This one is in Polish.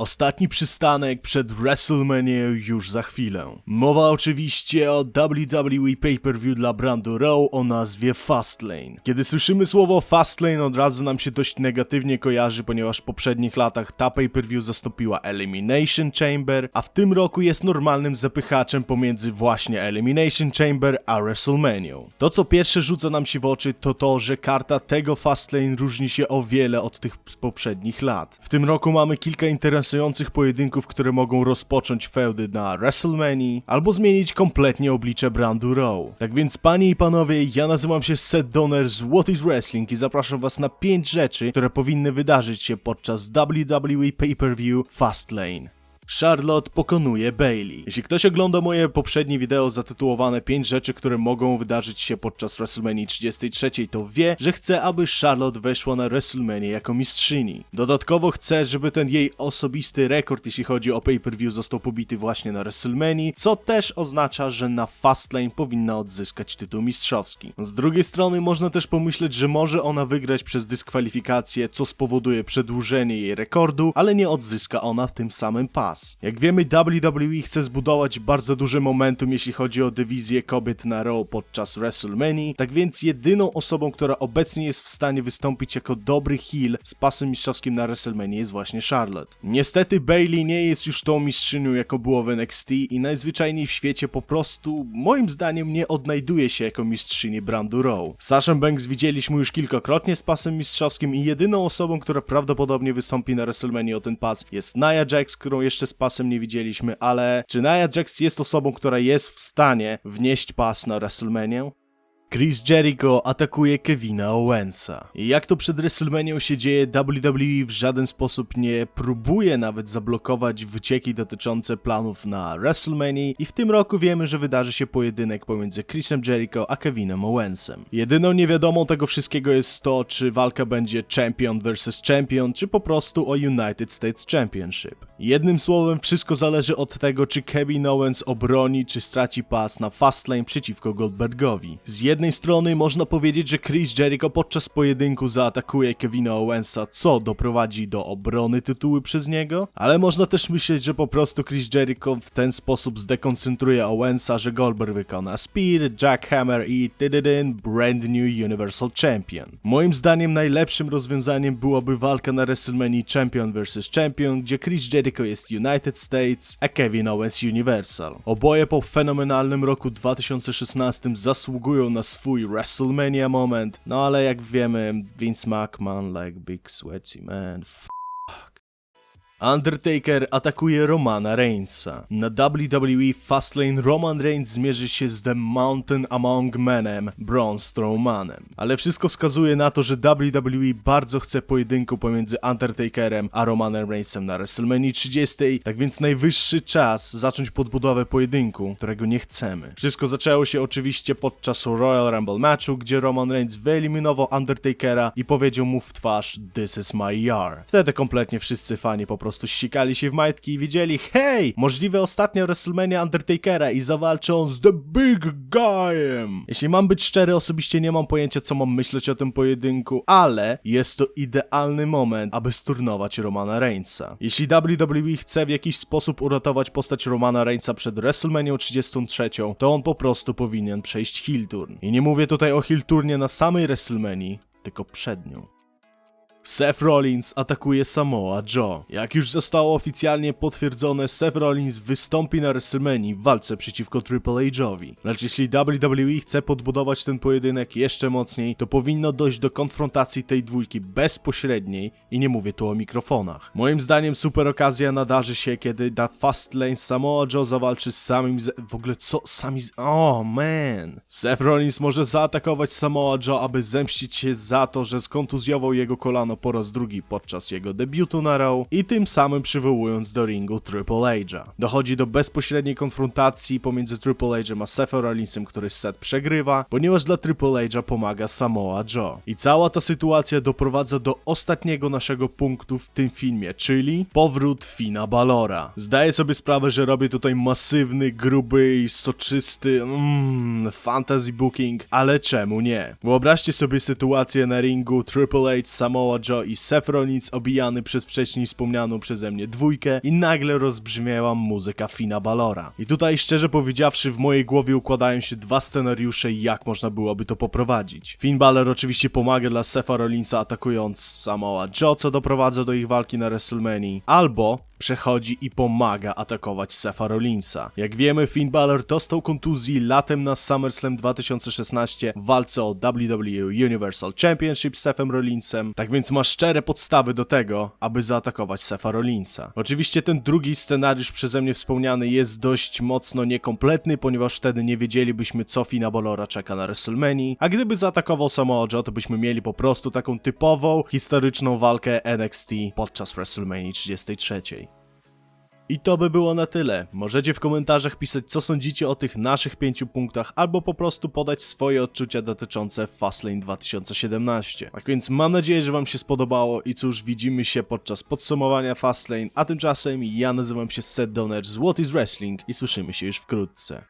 Ostatni przystanek przed WrestleMania już za chwilę. Mowa oczywiście o WWE Pay-Per-View dla brandu Raw o nazwie Fastlane. Kiedy słyszymy słowo Fastlane od razu nam się dość negatywnie kojarzy, ponieważ w poprzednich latach ta Pay-Per-View zastąpiła Elimination Chamber, a w tym roku jest normalnym zapychaczem pomiędzy właśnie Elimination Chamber a WrestleMania. To co pierwsze rzuca nam się w oczy to to, że karta tego Fastlane różni się o wiele od tych z poprzednich lat. W tym roku mamy kilka interesujących pojedynków, które mogą rozpocząć feudy na WrestleMania albo zmienić kompletnie oblicze brandu Raw. Tak więc panie i panowie, ja nazywam się Seth Donner z What is Wrestling i zapraszam was na 5 rzeczy, które powinny wydarzyć się podczas WWE Pay-Per-View Fastlane. Charlotte pokonuje Bailey. Jeśli ktoś ogląda moje poprzednie wideo zatytułowane 5 rzeczy, które mogą wydarzyć się podczas WrestleMania 33, to wie, że chce, aby Charlotte weszła na WrestleMania jako mistrzyni. Dodatkowo chce, żeby ten jej osobisty rekord, jeśli chodzi o pay-per-view, został pobity właśnie na WrestleMania, co też oznacza, że na Fastlane powinna odzyskać tytuł mistrzowski. Z drugiej strony można też pomyśleć, że może ona wygrać przez dyskwalifikację, co spowoduje przedłużenie jej rekordu, ale nie odzyska ona w tym samym pas. Jak wiemy, WWE chce zbudować bardzo duże momentum, jeśli chodzi o dywizję kobiet na Raw podczas WrestleMania, tak więc jedyną osobą, która obecnie jest w stanie wystąpić jako dobry heel z pasem mistrzowskim na WrestleMania jest właśnie Charlotte. Niestety Bailey nie jest już tą mistrzynią, jako było w NXT i najzwyczajniej w świecie po prostu, moim zdaniem, nie odnajduje się jako mistrzyni brandu Raw. Sasha Banks widzieliśmy już kilkakrotnie z pasem mistrzowskim i jedyną osobą, która prawdopodobnie wystąpi na WrestleMania o ten pas jest Nia Jax, którą jeszcze z pasem nie widzieliśmy, ale czy Nia Jax jest osobą, która jest w stanie wnieść pas na WrestleMania? Chris Jericho atakuje Kevina Owensa. Jak to przed WrestleMania się dzieje, WWE w żaden sposób nie próbuje nawet zablokować wycieki dotyczące planów na WrestleMania i w tym roku wiemy, że wydarzy się pojedynek pomiędzy Chrisem Jericho a Kevinem Owensem. Jedyną niewiadomą tego wszystkiego jest to, czy walka będzie Champion vs Champion, czy po prostu o United States Championship. Jednym słowem, wszystko zależy od tego, czy Kevin Owens obroni, czy straci pas na Fastlane przeciwko Goldbergowi. Z jednej strony można powiedzieć, że Chris Jericho podczas pojedynku zaatakuje Kevina Owensa, co doprowadzi do obrony tytułu przez niego, ale można też myśleć, że po prostu Chris Jericho w ten sposób zdekoncentruje Owensa, że Goldberg wykona Spear, Jackhammer i tydydyn brand new Universal Champion. Moim zdaniem najlepszym rozwiązaniem byłaby walka na WrestleMania Champion vs Champion, gdzie Chris Jericho jest United States, a Kevin Owens Universal. Oboje po fenomenalnym roku 2016 zasługują na swój WrestleMania moment, no ale jak wiemy, Vince McMahon like big sweaty man. Undertaker atakuje Romana Reignsa. Na WWE Fastlane Roman Reigns zmierzy się z The Mountain Among Menem, Braun Strowmanem. Ale wszystko wskazuje na to, że WWE bardzo chce pojedynku pomiędzy Undertakerem a Romanem Reignsem na WrestleMania 30, tak więc najwyższy czas zacząć podbudowę pojedynku, którego nie chcemy. Wszystko zaczęło się oczywiście podczas Royal Rumble matchu, gdzie Roman Reigns wyeliminował Undertakera i powiedział mu w twarz This is my yard. Wtedy kompletnie wszyscy fani po prostu ścikali się w majtki i wiedzieli hej, możliwe ostatnia WrestleMania Undertakera i zawalczy on z The Big Guyem. Jeśli mam być szczery, osobiście nie mam pojęcia co mam myśleć o tym pojedynku, ale jest to idealny moment, aby sturnować Romana Reignsa. Jeśli WWE chce w jakiś sposób uratować postać Romana Reignsa przed WrestleMania 33, to on po prostu powinien przejść heel turn. I nie mówię tutaj o heel turnie na samej WrestleMania, tylko przed nią. Seth Rollins atakuje Samoa Joe. Jak już zostało oficjalnie potwierdzone, Seth Rollins wystąpi na WrestleMania w walce przeciwko Triple H'owi. Lecz jeśli WWE chce podbudować ten pojedynek jeszcze mocniej, to powinno dojść do konfrontacji tej dwójki bezpośredniej i nie mówię tu o mikrofonach. Moim zdaniem super okazja nadarzy się, kiedy na Fastlane Samoa Joe zawalczy z samym z... w ogóle co? Sami z... Oh man! Seth Rollins może zaatakować Samoa Joe, aby zemścić się za to, że skontuzjował jego kolano po raz drugi podczas jego debiutu na Raw i tym samym przywołując do ringu Triple H'a. Dochodzi do bezpośredniej konfrontacji pomiędzy Triple H'em a Sethem Rollinsem, który set przegrywa, ponieważ dla Triple H'a pomaga Samoa Joe. I cała ta sytuacja doprowadza do ostatniego naszego punktu w tym filmie, czyli powrót Fina Balora. Zdaję sobie sprawę, że robię tutaj masywny, gruby i soczysty mm, fantasy booking, ale czemu nie? Wyobraźcie sobie sytuację na ringu Triple H, Samoa Joe i Rollins obijany przez wcześniej wspomnianą przeze mnie dwójkę i nagle rozbrzmiała muzyka Fina Balora. I tutaj szczerze powiedziawszy w mojej głowie układają się dwa scenariusze jak można byłoby to poprowadzić. Finn Balor oczywiście pomaga dla Setha Rollinsa atakując Samoa Joe, co doprowadza do ich walki na WrestleMania, albo przechodzi i pomaga atakować Setha Rollinsa. Jak wiemy, Finn Balor dostał kontuzji latem na SummerSlam 2016 w walce o WWE Universal Championship z Sethem Rollinsem, tak więc ma szczere podstawy do tego, aby zaatakować Setha Rollinsa. Oczywiście ten drugi scenariusz przeze mnie wspomniany jest dość mocno niekompletny, ponieważ wtedy nie wiedzielibyśmy co Fina Balora czeka na WrestleMania, a gdyby zaatakował Samoa to byśmy mieli po prostu taką typową, historyczną walkę NXT podczas WrestleMania 33. I to by było na tyle. Możecie w komentarzach pisać, co sądzicie o tych naszych pięciu punktach, albo po prostu podać swoje odczucia dotyczące Fastlane 2017. Tak więc mam nadzieję, że Wam się spodobało i cóż, widzimy się podczas podsumowania Fastlane, a tymczasem ja nazywam się Seth Donner z What is Wrestling i słyszymy się już wkrótce.